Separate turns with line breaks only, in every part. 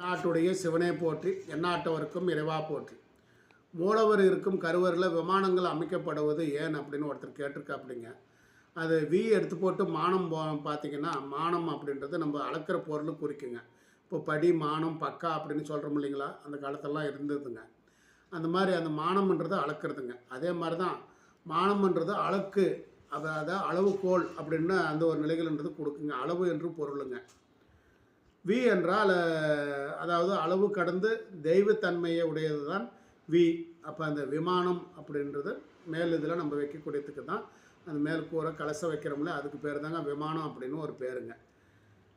நாட்டுடைய சிவனை போற்றி எந்நாட்டவருக்கும் இறைவா போற்றி. மூலவர் இருக்கும் கருவறையில் விமானங்கள் அமைக்கப்படுவது ஏன் அப்படின்னு ஒருத்தர் கேட்டிருக்காப்பிடிங்க. அது வி எடுத்து போட்டு மானம் போ பார்த்தீங்கன்னா மானம் அப்படின்றது நம்ம அளக்கிற பொருள் குறிக்குங்க. இப்போ படி மானம் பக்கா அப்படின்னு சொல்கிறோம் இல்லைங்களா? அந்த காலத்தெல்லாம் இருந்ததுங்க. அந்த மாதிரி அந்த மானம்ன்றது அளக்கிறதுங்க. அதே மாதிரி தான் மானம்ன்றது அளக்கு அதாவது அளவுகோல் அப்படின்னு அந்த ஒரு நிலைகள்ன்றது கொடுக்குங்க. அளவு என்று பொருளுங்க. வி என்றால் அதாவது அளவு கடந்து தெய்வத்தன்மையை உடையது தான் வி அப்போ அந்த விமானம் அப்படின்றது மேல் இதில் நம்ம வைக்கக்கூடியதுக்கு தான். அந்த மேல் கூரை கலச வைக்கிறோம்ல அதுக்கு பேர் தாங்க விமானம் அப்படின்னு ஒரு பேருங்க.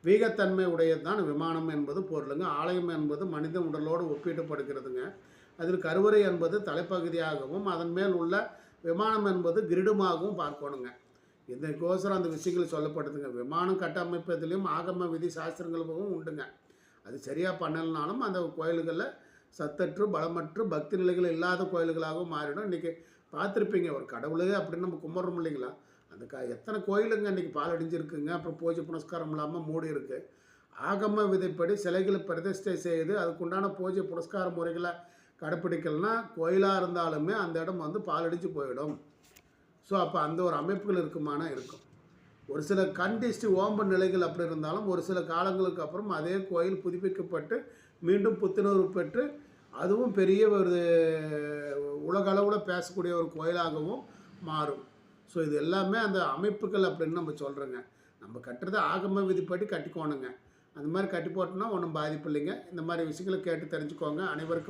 வீகத்தன்மை உடையது தான் விமானம் என்பது பொருளுங்க. ஆலயம் என்பது மனித உடலோடு ஒப்பீட்டுப்படுகிறதுங்க அதில் கருவறை என்பது தலைப்பகுதியாகவும் அதன் மேல் உள்ள விமானம் என்பது கிரிடுமாகவும் பார்க்கணுங்க. இதற்கோசரம் அந்த விஷயங்கள் சொல்லப்படுதுங்க விமானம் கட்டமைப்பதிலையும் ஆகம விதி சாஸ்திரங்களும் உண்டுங்க. அது சரியாக பண்ணலைனாலும் அந்த கோயில்களில் சத்தற்று பலமற்று பக்தி நிலைகள் இல்லாத கோயில்களாகவும் மாறிடும். இன்றைக்கி பார்த்துருப்பீங்க ஒரு கடவுளே அப்படின்னு நம்ம கும்பிட்றோம் இல்லைங்களா? அந்த க எத்தனை கோயிலுங்க இன்றைக்கி பால் அடிஞ்சிருக்குங்க அப்புறம் பூஜை புனஸ்காரம் இல்லாமல் மூடி இருக்குது ஆகம விதைப்படி சிலைகளை பிரதிஷ்டை செய்து அதுக்குண்டான பூஜை புனஸ்கார முறைகளை கடைப்பிடிக்கலன்னா கோயிலாக இருந்தாலுமே அந்த இடம் வந்து பாலடிச்சு போயிடும். ஸோ அப்போ அந்த ஒரு அமைப்புகள் இருக்குமானா இருக்கும். ஒரு சில கண்டிஸ்ட் ஓம்ப நிலைகள் அப்படி இருந்தாலும் ஒரு சில காலங்களுக்கு அப்புறம் அதே கோயில் புதுப்பிக்கப்பட்டு மீண்டும் புத்துணர்வு பெற்று அதுவும் பெரிய ஒரு உலக அளவில் பேசக்கூடிய ஒரு கோயிலாகவும் மாறும். ஸோ இது எல்லாமே அந்த அமைப்புகள் அப்படின்னு நம்ம சொல்கிறோங்க நம்ம கட்டுறது ஆகம விதிப்படி கட்டிக்கோணுங்க. அந்த மாதிரி கட்டி போட்டோம்னா ஒன்றும் பாதிப்பு இல்லைங்க. இந்த மாதிரி விஷயங்களை கேட்டு தெரிஞ்சுக்கோங்க. அனைவருக்கும்